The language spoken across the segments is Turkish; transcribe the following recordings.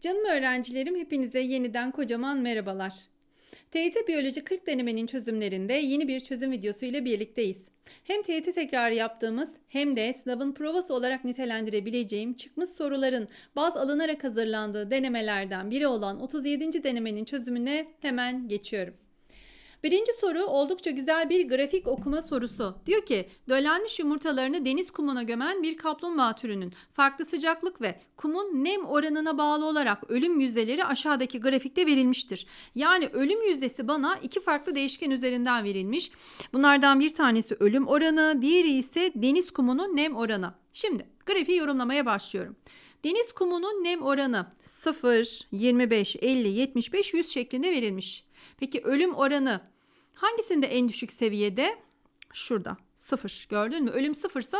Canım öğrencilerim hepinize yeniden kocaman merhabalar. TYT Biyoloji 40 denemenin çözümlerinde yeni bir çözüm videosu ile birlikteyiz. Hem TYT tekrarı yaptığımız hem de sınavın provası olarak nitelendirebileceğim çıkmış soruların baz alınarak hazırlandığı denemelerden biri olan 37. denemenin çözümüne hemen geçiyorum. Birinci soru oldukça güzel bir grafik okuma sorusu. Diyor ki döllenmiş yumurtalarını deniz kumuna gömen bir kaplumbağa türünün farklı sıcaklık ve kumun nem oranına bağlı olarak ölüm yüzdeleri aşağıdaki grafikte verilmiştir. Yani ölüm yüzdesi bana iki farklı değişken üzerinden verilmiş. Bunlardan bir tanesi ölüm oranı, diğeri ise deniz kumunun nem oranı. Şimdi grafiği yorumlamaya başlıyorum. Deniz kumunun nem oranı 0, 25, 50, 75, 100 şeklinde verilmiş. Peki ölüm oranı hangisinde en düşük seviyede? Şurada 0 gördün mü? Ölüm sıfırsa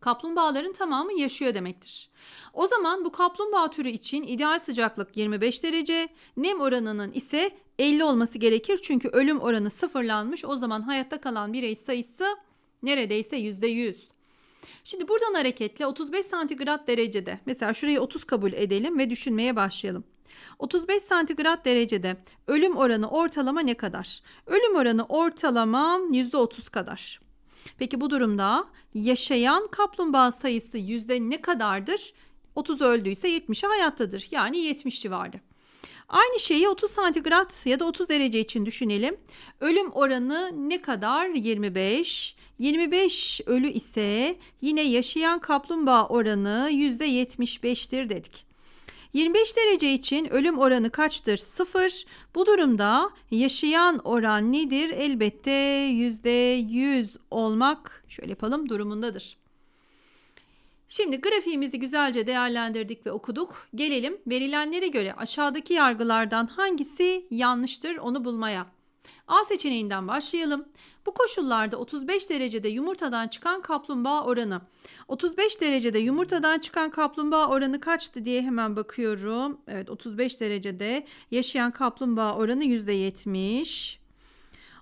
kaplumbağaların tamamı yaşıyor demektir. O zaman bu kaplumbağa türü için ideal sıcaklık 25 derece, nem oranının ise 50 olması gerekir. Çünkü ölüm oranı sıfırlanmış. O zaman hayatta kalan birey sayısı neredeyse %100. Şimdi buradan hareketle 35 santigrat derecede mesela şurayı 30 kabul edelim ve düşünmeye başlayalım. 35 santigrat derecede ölüm oranı ortalama ne kadar? Ölüm oranı ortalama %30 kadar. Peki bu durumda yaşayan kaplumbağa sayısı yüzde ne kadardır? 30 öldüyse 70'i hayattadır. Yani 70 civarı. Aynı şeyi 30 santigrat ya da 30 derece için düşünelim. Ölüm oranı ne kadar? 25. 25 ölü ise yine yaşayan kaplumbağa oranı %75'tir dedik. 25 derece için ölüm oranı kaçtır? 0. Bu durumda yaşayan oran nedir? Elbette %100 olmak şöyle yapalım durumundadır. Şimdi grafiğimizi güzelce değerlendirdik ve okuduk. Gelelim verilenlere göre aşağıdaki yargılardan hangisi yanlıştır onu bulmaya. A seçeneğinden başlayalım. Bu koşullarda 35 derecede yumurtadan çıkan kaplumbağa oranı. 35 derecede yumurtadan çıkan kaplumbağa oranı kaçtı diye hemen bakıyorum. Evet 35 derecede yaşayan kaplumbağa oranı %70.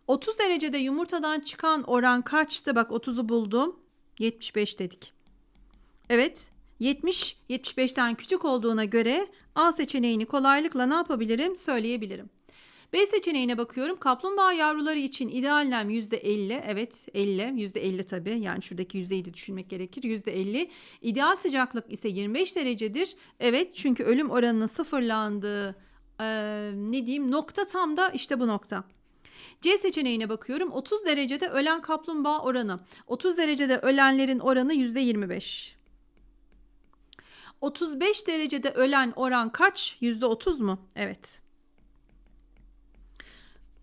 30 derecede yumurtadan çıkan oran kaçtı? Bak 30'u buldum. 75 dedik. Evet 70 75'ten küçük olduğuna göre A seçeneğini kolaylıkla ne yapabilirim söyleyebilirim. B seçeneğine bakıyorum. Kaplumbağa yavruları için ideal nem %50. Evet 50. %50 tabii. Yani şuradaki yüzdeyi de düşünmek gerekir. %50. İdeal sıcaklık ise 25 derecedir. Evet çünkü ölüm oranının sıfırlandığı e, ne diyeyim nokta tam da işte bu nokta. C seçeneğine bakıyorum. 30 derecede ölen kaplumbağa oranı. 30 derecede ölenlerin oranı %25. 35 derecede ölen oran kaç? %30 mu? Evet.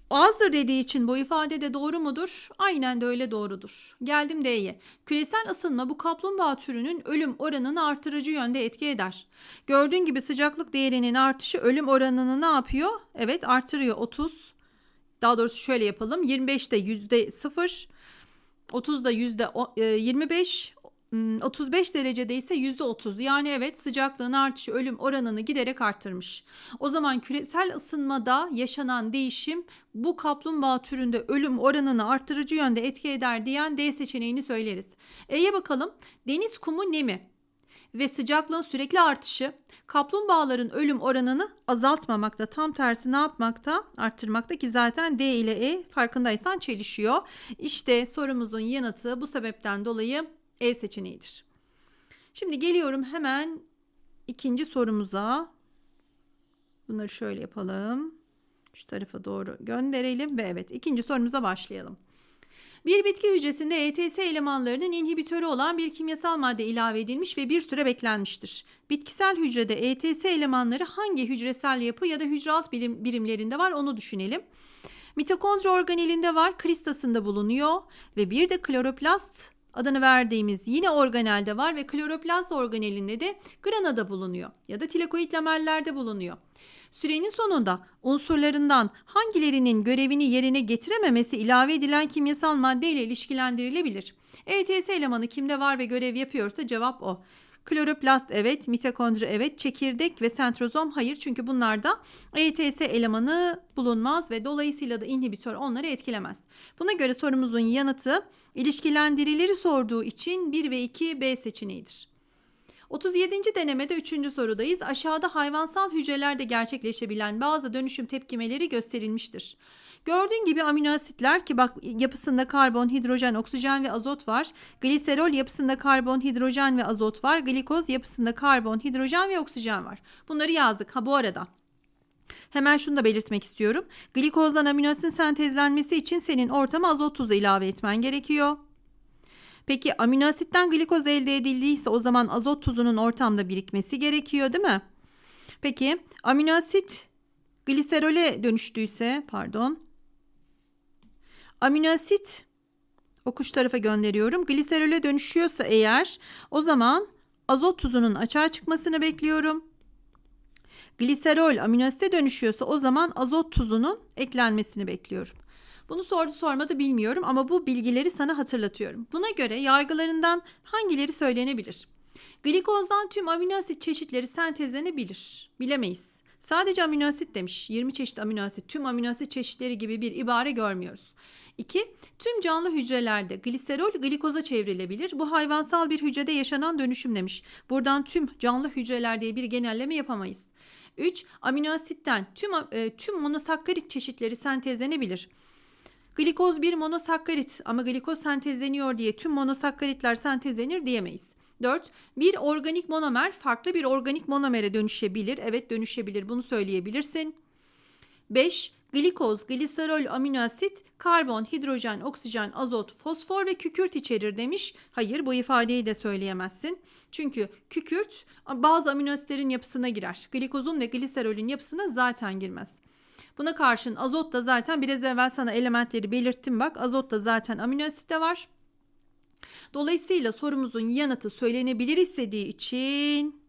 Azdır dediği için bu ifade de doğru mudur? Aynen de öyle doğrudur. Geldim D'ye. Küresel ısınma bu kaplumbağa türünün ölüm oranını artırıcı yönde etki eder. Gördüğün gibi sıcaklık değerinin artışı ölüm oranını ne yapıyor? Evet artırıyor 30. Daha doğrusu şöyle yapalım. 25'te yüzde 0. 30'da yüzde 25, 35 derecede ise %30 yani evet sıcaklığın artışı ölüm oranını giderek arttırmış. O zaman küresel ısınmada yaşanan değişim bu kaplumbağa türünde ölüm oranını arttırıcı yönde etki eder diyen D seçeneğini söyleriz. E'ye bakalım deniz kumu nemi ve sıcaklığın sürekli artışı kaplumbağaların ölüm oranını azaltmamakta tam tersi ne yapmakta arttırmakta ki zaten D ile E farkındaysan çelişiyor. İşte sorumuzun yanıtı bu sebepten dolayı e seçeneğidir. Şimdi geliyorum hemen ikinci sorumuza. Bunları şöyle yapalım. Şu tarafa doğru gönderelim ve evet ikinci sorumuza başlayalım. Bir bitki hücresinde ETS elemanlarının inhibitörü olan bir kimyasal madde ilave edilmiş ve bir süre beklenmiştir. Bitkisel hücrede ETS elemanları hangi hücresel yapı ya da hücre alt birim, birimlerinde var onu düşünelim. Mitokondri organelinde var, kristasında bulunuyor ve bir de kloroplast adını verdiğimiz yine organelde var ve kloroplast organelinde de granada bulunuyor ya da tilakoid lamellerde bulunuyor. Sürenin sonunda unsurlarından hangilerinin görevini yerine getirememesi ilave edilen kimyasal madde ile ilişkilendirilebilir. ETS elemanı kimde var ve görev yapıyorsa cevap o. Kloroplast evet, mitokondri evet, çekirdek ve sentrozom hayır çünkü bunlarda ETS elemanı bulunmaz ve dolayısıyla da inhibitör onları etkilemez. Buna göre sorumuzun yanıtı ilişkilendirileri sorduğu için 1 ve 2 B seçeneğidir. 37. denemede 3. sorudayız. Aşağıda hayvansal hücrelerde gerçekleşebilen bazı dönüşüm tepkimeleri gösterilmiştir. Gördüğün gibi amino asitler ki bak yapısında karbon, hidrojen, oksijen ve azot var. Gliserol yapısında karbon, hidrojen ve azot var. Glikoz yapısında karbon, hidrojen ve oksijen var. Bunları yazdık. Ha bu arada Hemen şunu da belirtmek istiyorum. Glikozdan amino asitin sentezlenmesi için senin ortama azot tuzu ilave etmen gerekiyor. Peki amino asitten glikoz elde edildiyse o zaman azot tuzunun ortamda birikmesi gerekiyor değil mi? Peki amino asit gliserole dönüştüyse pardon. Amino asit okuş tarafa gönderiyorum. Gliserole dönüşüyorsa eğer o zaman azot tuzunun açığa çıkmasını bekliyorum. Gliserol amino asite dönüşüyorsa o zaman azot tuzunun eklenmesini bekliyorum. Bunu sordu sormadı bilmiyorum ama bu bilgileri sana hatırlatıyorum. Buna göre yargılarından hangileri söylenebilir? Glikozdan tüm amino asit çeşitleri sentezlenebilir. Bilemeyiz. Sadece amino asit demiş. 20 çeşit amino asit, tüm amino asit çeşitleri gibi bir ibare görmüyoruz. 2. Tüm canlı hücrelerde gliserol glikoza çevrilebilir. Bu hayvansal bir hücrede yaşanan dönüşüm demiş. Buradan tüm canlı hücreler diye bir genelleme yapamayız. 3. Amino asitten tüm e, tüm monosakkarit çeşitleri sentezlenebilir. Glikoz bir monosakkarit ama glikoz sentezleniyor diye tüm monosakkaritler sentezlenir diyemeyiz. 4. Bir organik monomer farklı bir organik monomere dönüşebilir. Evet dönüşebilir bunu söyleyebilirsin. 5. Glikoz, gliserol, amino asit, karbon, hidrojen, oksijen, azot, fosfor ve kükürt içerir demiş. Hayır bu ifadeyi de söyleyemezsin. Çünkü kükürt bazı amino asitlerin yapısına girer. Glikozun ve gliserolün yapısına zaten girmez. Buna karşın azot da zaten biraz evvel sana elementleri belirttim bak. Azot da zaten amino asitte var. Dolayısıyla sorumuzun yanıtı söylenebilir istediği için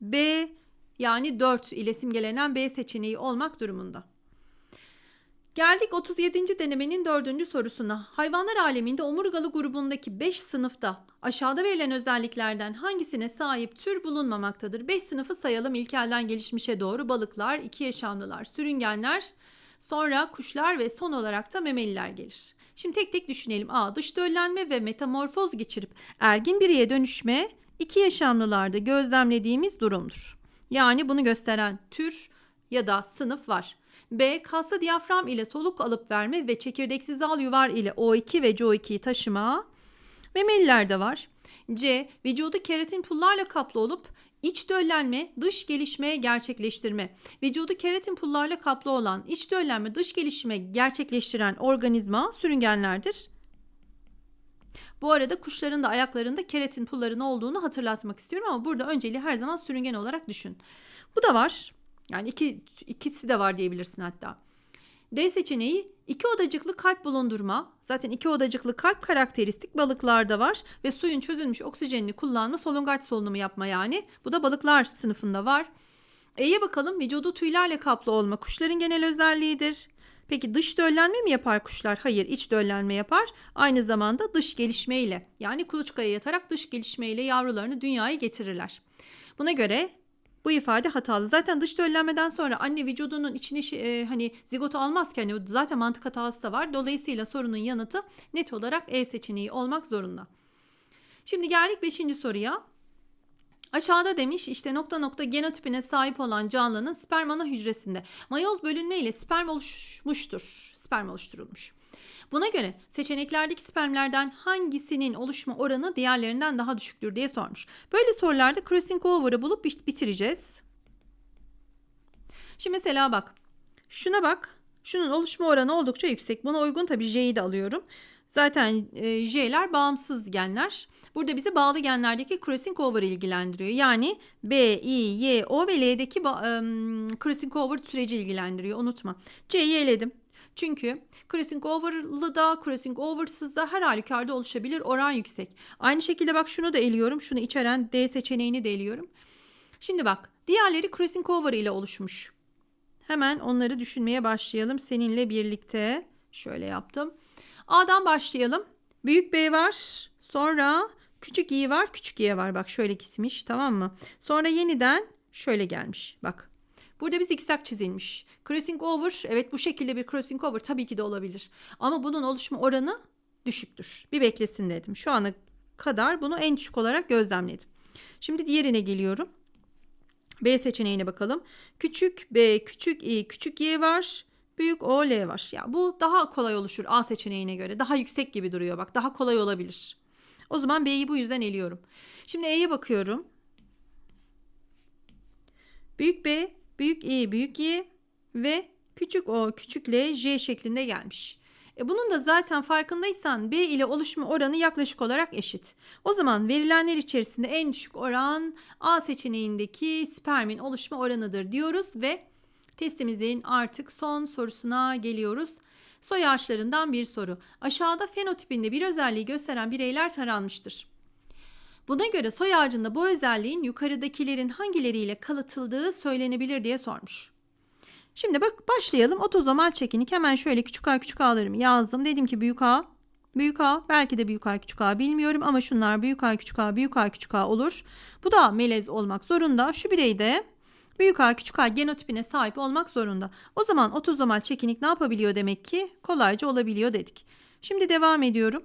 B yani 4 ile simgelenen B seçeneği olmak durumunda. Geldik 37. denemenin 4. sorusuna. Hayvanlar aleminde omurgalı grubundaki 5 sınıfta aşağıda verilen özelliklerden hangisine sahip tür bulunmamaktadır? 5 sınıfı sayalım ilkelden gelişmişe doğru balıklar, iki yaşamlılar, sürüngenler, sonra kuşlar ve son olarak da memeliler gelir. Şimdi tek tek düşünelim. A. Dış döllenme ve metamorfoz geçirip ergin bireye dönüşme iki yaşamlılarda gözlemlediğimiz durumdur. Yani bunu gösteren tür ya da sınıf var. B. Kaslı diyafram ile soluk alıp verme ve çekirdeksiz al yuvar ile O2 ve CO2'yi taşıma. Memelilerde var. C. Vücudu keratin pullarla kaplı olup iç döllenme, dış gelişme gerçekleştirme. Vücudu keratin pullarla kaplı olan iç döllenme, dış gelişme gerçekleştiren organizma sürüngenlerdir. Bu arada kuşların da ayaklarında keratin pullarının olduğunu hatırlatmak istiyorum ama burada önceliği her zaman sürüngen olarak düşün. Bu da var. Yani iki, ikisi de var diyebilirsin hatta. D seçeneği iki odacıklı kalp bulundurma. Zaten iki odacıklı kalp karakteristik balıklarda var ve suyun çözülmüş oksijenini kullanma solungaç solunumu yapma yani. Bu da balıklar sınıfında var. E'ye bakalım vücudu tüylerle kaplı olma kuşların genel özelliğidir. Peki dış döllenme mi yapar kuşlar? Hayır iç döllenme yapar. Aynı zamanda dış gelişmeyle yani kuluçkaya yatarak dış gelişmeyle yavrularını dünyaya getirirler. Buna göre bu ifade hatalı. Zaten dış döllenmeden sonra anne vücudunun içine şey, e, hani zigotu almazken zaten mantık hatası da var. Dolayısıyla sorunun yanıtı net olarak E seçeneği olmak zorunda. Şimdi geldik 5. soruya. Aşağıda demiş işte nokta nokta genotipine sahip olan canlının sperm ana hücresinde mayoz bölünme ile sperm oluşmuştur. Sperm oluşturulmuş. Buna göre seçeneklerdeki spermlerden hangisinin oluşma oranı diğerlerinden daha düşüktür diye sormuş. Böyle sorularda crossing over'ı bulup bitireceğiz. Şimdi mesela bak. Şuna bak. Şunun oluşma oranı oldukça yüksek. Buna uygun tabii J'yi de alıyorum. Zaten e, J'ler bağımsız genler. Burada bizi bağlı genlerdeki crossing over ilgilendiriyor. Yani B, I, Y, O ve L'deki crossing over süreci ilgilendiriyor. Unutma. C'yi eledim. Çünkü crossing over'lı da crossing over'sız da her halükarda oluşabilir oran yüksek. Aynı şekilde bak şunu da eliyorum. Şunu içeren D seçeneğini de eliyorum. Şimdi bak diğerleri crossing over ile oluşmuş. Hemen onları düşünmeye başlayalım seninle birlikte. Şöyle yaptım. A'dan başlayalım. Büyük B var. Sonra küçük i var. Küçük i var. Bak şöyle gitmiş tamam mı? Sonra yeniden şöyle gelmiş. Bak. Burada bir zikzak çizilmiş. Crossing over evet bu şekilde bir crossing over tabii ki de olabilir. Ama bunun oluşma oranı düşüktür. Bir beklesin dedim. Şu ana kadar bunu en düşük olarak gözlemledim. Şimdi diğerine geliyorum. B seçeneğine bakalım. Küçük B, küçük i, küçük y var. Büyük O, L var. Ya bu daha kolay oluşur A seçeneğine göre. Daha yüksek gibi duruyor bak. Daha kolay olabilir. O zaman B'yi bu yüzden eliyorum. Şimdi E'ye bakıyorum. Büyük B, büyük I, büyük Y ve küçük O, küçük L, J şeklinde gelmiş. E bunun da zaten farkındaysan B ile oluşma oranı yaklaşık olarak eşit. O zaman verilenler içerisinde en düşük oran A seçeneğindeki spermin oluşma oranıdır diyoruz ve testimizin artık son sorusuna geliyoruz. Soy ağaçlarından bir soru. Aşağıda fenotipinde bir özelliği gösteren bireyler taranmıştır. Buna göre soy ağacında bu özelliğin yukarıdakilerin hangileriyle kalıtıldığı söylenebilir diye sormuş. Şimdi bak başlayalım. Otozomal çekinik hemen şöyle küçük a küçük a'larımı yazdım. Dedim ki büyük a, büyük a, belki de büyük a küçük a bilmiyorum ama şunlar büyük a küçük a, büyük a küçük a olur. Bu da melez olmak zorunda. Şu birey de büyük a küçük a genotipine sahip olmak zorunda. O zaman otozomal çekinik ne yapabiliyor demek ki? Kolayca olabiliyor dedik. Şimdi devam ediyorum.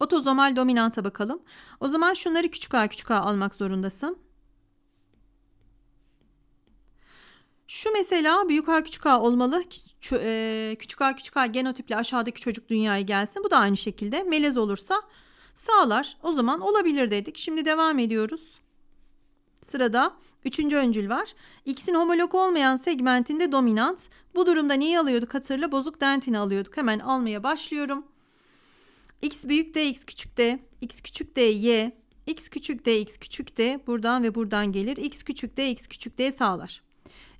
Otozomal dominanta bakalım. O zaman şunları küçük a küçük a almak zorundasın. Şu mesela büyük A küçük A olmalı. E, küçük A küçük A genotiple aşağıdaki çocuk dünyaya gelsin. Bu da aynı şekilde melez olursa sağlar. O zaman olabilir dedik. Şimdi devam ediyoruz. Sırada üçüncü öncül var. X'in homolog olmayan segmentinde dominant. Bu durumda neyi alıyorduk hatırla? Bozuk dentini alıyorduk. Hemen almaya başlıyorum. X büyük D, X küçük D, X küçük D, Y, X küçük D, X küçük D buradan ve buradan gelir. X küçük D, X küçük D sağlar.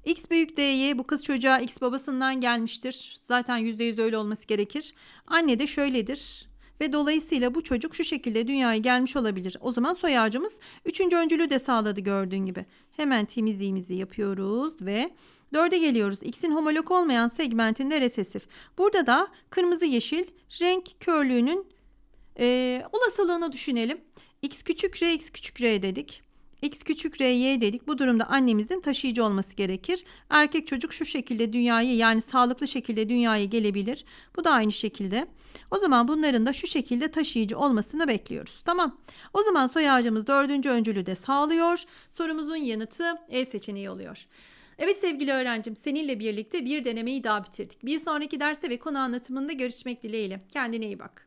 X büyük D'ye bu kız çocuğa X babasından gelmiştir. Zaten %100 öyle olması gerekir. Anne de şöyledir. Ve dolayısıyla bu çocuk şu şekilde dünyaya gelmiş olabilir. O zaman soy ağacımız üçüncü öncülü de sağladı gördüğün gibi. Hemen temizliğimizi yapıyoruz ve dörde geliyoruz. X'in homolog olmayan segmentinde resesif. Burada da kırmızı yeşil renk körlüğünün e, olasılığını düşünelim. X küçük R, X küçük R dedik. X küçük R, Y dedik. Bu durumda annemizin taşıyıcı olması gerekir. Erkek çocuk şu şekilde dünyayı yani sağlıklı şekilde dünyaya gelebilir. Bu da aynı şekilde. O zaman bunların da şu şekilde taşıyıcı olmasını bekliyoruz. Tamam. O zaman soy ağacımız dördüncü öncülü de sağlıyor. Sorumuzun yanıtı E seçeneği oluyor. Evet sevgili öğrencim seninle birlikte bir denemeyi daha bitirdik. Bir sonraki derste ve konu anlatımında görüşmek dileğiyle. Kendine iyi bak.